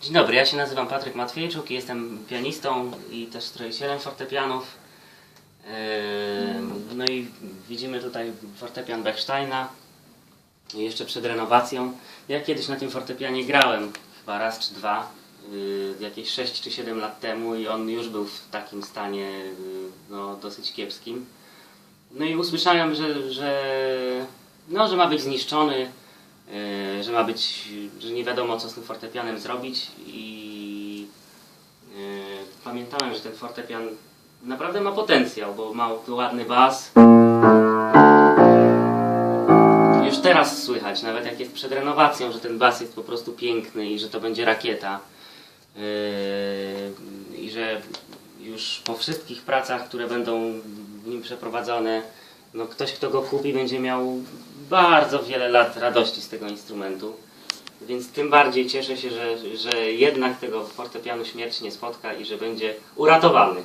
Dzień dobry, ja się nazywam Patryk Matwiejczuk i jestem pianistą i też stroicielem fortepianów. Ehm, No i widzimy tutaj fortepian Bechsteina, jeszcze przed renowacją. Ja kiedyś na tym fortepianie grałem, chyba raz czy dwa, yy, jakieś 6 czy 7 lat temu i on już był w takim stanie yy, no, dosyć kiepskim. No i usłyszałem, że, że, no, że ma być zniszczony, że ma być, że nie wiadomo co z tym fortepianem zrobić i yy, pamiętałem, że ten fortepian naprawdę ma potencjał, bo ma ładny bas. Już teraz słychać, nawet jak jest przed renowacją, że ten bas jest po prostu piękny i że to będzie rakieta. Yy, I że już po wszystkich pracach, które będą w nim przeprowadzone, no ktoś, kto go kupi, będzie miał bardzo wiele lat radości z tego instrumentu. Więc tym bardziej cieszę się, że, że jednak tego fortepianu śmierć nie spotka i że będzie uratowany.